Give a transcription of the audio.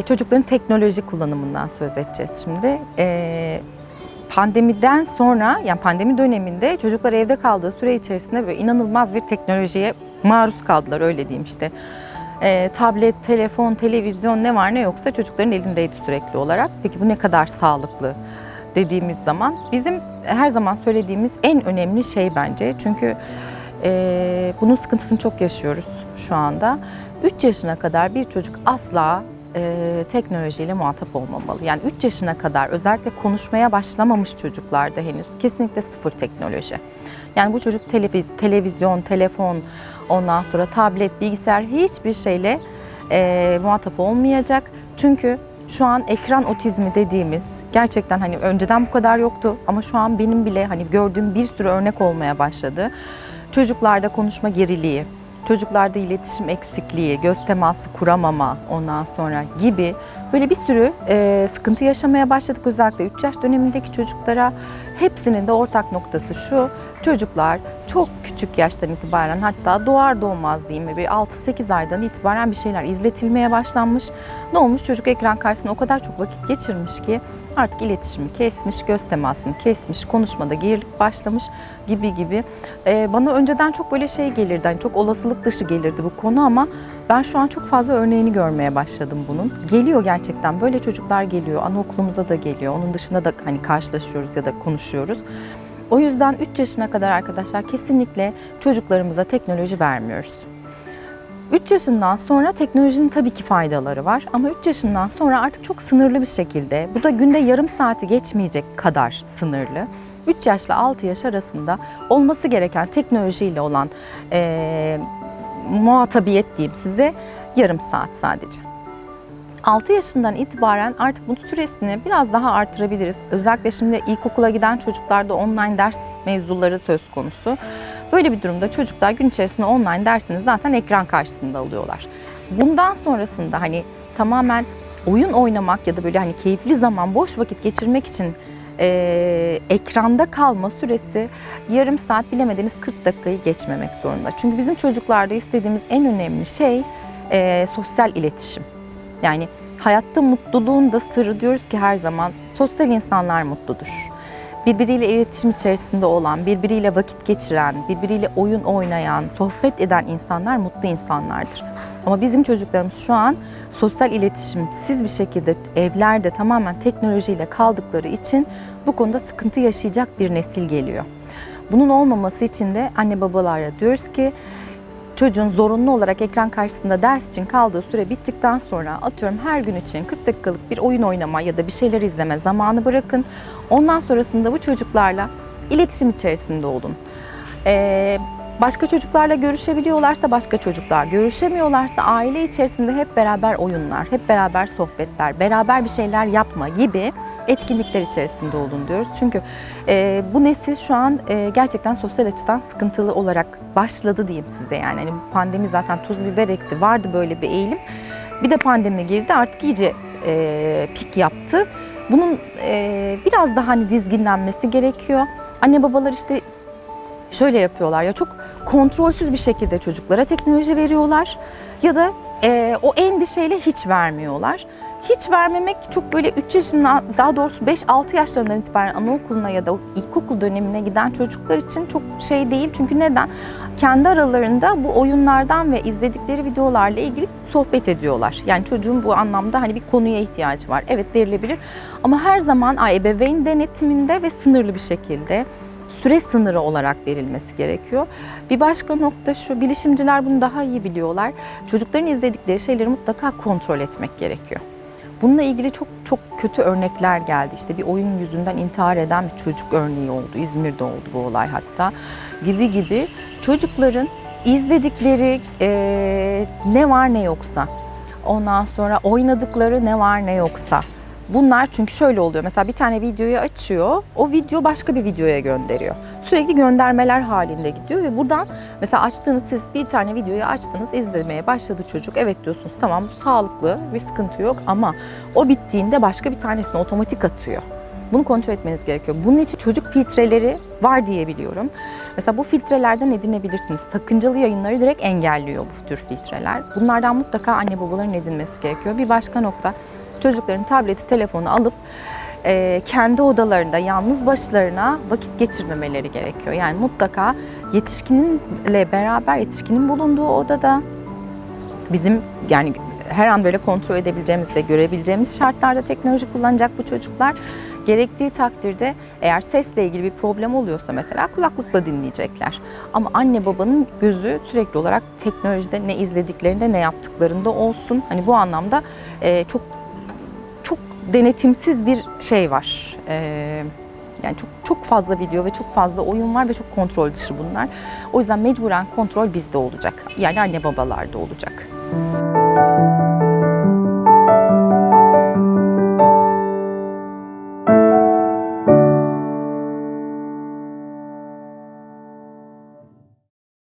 çocukların teknoloji kullanımından söz edeceğiz şimdi. E, pandemiden sonra yani pandemi döneminde çocuklar evde kaldığı süre içerisinde böyle inanılmaz bir teknolojiye maruz kaldılar öyle diyeyim işte. E, tablet, telefon, televizyon ne var ne yoksa çocukların elindeydi sürekli olarak. Peki bu ne kadar sağlıklı dediğimiz zaman bizim her zaman söylediğimiz en önemli şey bence. Çünkü bunun sıkıntısını çok yaşıyoruz şu anda. 3 yaşına kadar bir çocuk asla e, teknolojiyle muhatap olmamalı. Yani 3 yaşına kadar özellikle konuşmaya başlamamış çocuklarda henüz kesinlikle sıfır teknoloji. Yani bu çocuk televiz, televizyon, telefon, ondan sonra tablet, bilgisayar hiçbir şeyle e, muhatap olmayacak. Çünkü şu an ekran otizmi dediğimiz gerçekten hani önceden bu kadar yoktu ama şu an benim bile hani gördüğüm bir sürü örnek olmaya başladı. Çocuklarda konuşma geriliği, çocuklarda iletişim eksikliği, göz teması kuramama ondan sonra gibi böyle bir sürü e, sıkıntı yaşamaya başladık özellikle 3 yaş dönemindeki çocuklara. Hepsinin de ortak noktası şu, çocuklar çok küçük yaştan itibaren hatta doğar doğmaz diyeyim bir 6-8 aydan itibaren bir şeyler izletilmeye başlanmış. Ne olmuş çocuk ekran karşısında o kadar çok vakit geçirmiş ki artık iletişimi kesmiş, göz temasını kesmiş, konuşmada gerilik başlamış gibi gibi. Ee, bana önceden çok böyle şey gelirdi, hani çok olasılık dışı gelirdi bu konu ama ben şu an çok fazla örneğini görmeye başladım bunun. Geliyor gerçekten, böyle çocuklar geliyor, anaokulumuza da geliyor, onun dışında da hani karşılaşıyoruz ya da konuşuyoruz. O yüzden 3 yaşına kadar arkadaşlar kesinlikle çocuklarımıza teknoloji vermiyoruz. 3 yaşından sonra teknolojinin tabii ki faydaları var ama 3 yaşından sonra artık çok sınırlı bir şekilde, bu da günde yarım saati geçmeyecek kadar sınırlı. 3 yaşla 6 yaş arasında olması gereken teknolojiyle olan e, muhatabiyet diyeyim size yarım saat sadece. 6 yaşından itibaren artık bu süresini biraz daha artırabiliriz. Özellikle şimdi ilkokula giden çocuklarda online ders mevzuları söz konusu. Böyle bir durumda çocuklar gün içerisinde online dersini zaten ekran karşısında alıyorlar. Bundan sonrasında hani tamamen oyun oynamak ya da böyle hani keyifli zaman, boş vakit geçirmek için e, ekranda kalma süresi yarım saat bilemediniz 40 dakikayı geçmemek zorunda. Çünkü bizim çocuklarda istediğimiz en önemli şey e, sosyal iletişim. Yani hayatta mutluluğun da sırrı diyoruz ki her zaman sosyal insanlar mutludur. Birbiriyle iletişim içerisinde olan, birbiriyle vakit geçiren, birbiriyle oyun oynayan, sohbet eden insanlar mutlu insanlardır. Ama bizim çocuklarımız şu an sosyal iletişimsiz bir şekilde evlerde tamamen teknolojiyle kaldıkları için bu konuda sıkıntı yaşayacak bir nesil geliyor. Bunun olmaması için de anne babalara diyoruz ki çocuğun zorunlu olarak ekran karşısında ders için kaldığı süre bittikten sonra atıyorum her gün için 40 dakikalık bir oyun oynama ya da bir şeyler izleme zamanı bırakın. Ondan sonrasında bu çocuklarla iletişim içerisinde olun. Ee, başka çocuklarla görüşebiliyorlarsa başka çocuklar, görüşemiyorlarsa aile içerisinde hep beraber oyunlar, hep beraber sohbetler, beraber bir şeyler yapma gibi etkinlikler içerisinde olun diyoruz. Çünkü e, bu nesil şu an e, gerçekten sosyal açıdan sıkıntılı olarak başladı diyeyim size yani. Hani pandemi zaten tuz biber ekti, vardı böyle bir eğilim. Bir de pandemi girdi artık iyice e, pik yaptı. Bunun e, biraz daha hani dizginlenmesi gerekiyor. Anne babalar işte şöyle yapıyorlar ya çok kontrolsüz bir şekilde çocuklara teknoloji veriyorlar ya da e, o endişeyle hiç vermiyorlar. Hiç vermemek çok böyle 3 yaşından daha doğrusu 5-6 yaşlarından itibaren anaokuluna ya da ilkokul dönemine giden çocuklar için çok şey değil. Çünkü neden? Kendi aralarında bu oyunlardan ve izledikleri videolarla ilgili sohbet ediyorlar. Yani çocuğun bu anlamda hani bir konuya ihtiyacı var. Evet verilebilir ama her zaman ebeveyn denetiminde ve sınırlı bir şekilde süre sınırı olarak verilmesi gerekiyor. Bir başka nokta şu, bilişimciler bunu daha iyi biliyorlar. Çocukların izledikleri şeyleri mutlaka kontrol etmek gerekiyor. Bununla ilgili çok çok kötü örnekler geldi. İşte bir oyun yüzünden intihar eden bir çocuk örneği oldu. İzmir'de oldu bu olay hatta. Gibi gibi çocukların izledikleri e, ne var ne yoksa, ondan sonra oynadıkları ne var ne yoksa, Bunlar çünkü şöyle oluyor. Mesela bir tane videoyu açıyor. O video başka bir videoya gönderiyor. Sürekli göndermeler halinde gidiyor ve buradan mesela açtığınız siz bir tane videoyu açtınız, izlemeye başladı çocuk. Evet diyorsunuz tamam bu sağlıklı, bir sıkıntı yok ama o bittiğinde başka bir tanesini otomatik atıyor. Bunu kontrol etmeniz gerekiyor. Bunun için çocuk filtreleri var diye biliyorum. Mesela bu filtrelerden edinebilirsiniz. Sakıncalı yayınları direkt engelliyor bu tür filtreler. Bunlardan mutlaka anne babaların edinmesi gerekiyor. Bir başka nokta çocukların tableti, telefonu alıp e, kendi odalarında yalnız başlarına vakit geçirmemeleri gerekiyor. Yani mutlaka yetişkininle beraber yetişkinin bulunduğu odada bizim yani her an böyle kontrol edebileceğimiz ve görebileceğimiz şartlarda teknoloji kullanacak bu çocuklar. Gerektiği takdirde eğer sesle ilgili bir problem oluyorsa mesela kulaklıkla dinleyecekler. Ama anne babanın gözü sürekli olarak teknolojide ne izlediklerinde ne yaptıklarında olsun. Hani bu anlamda e, çok denetimsiz bir şey var. E, yani çok çok fazla video ve çok fazla oyun var ve çok kontrol dışı bunlar. O yüzden mecburen kontrol bizde olacak. Yani anne babalarda olacak.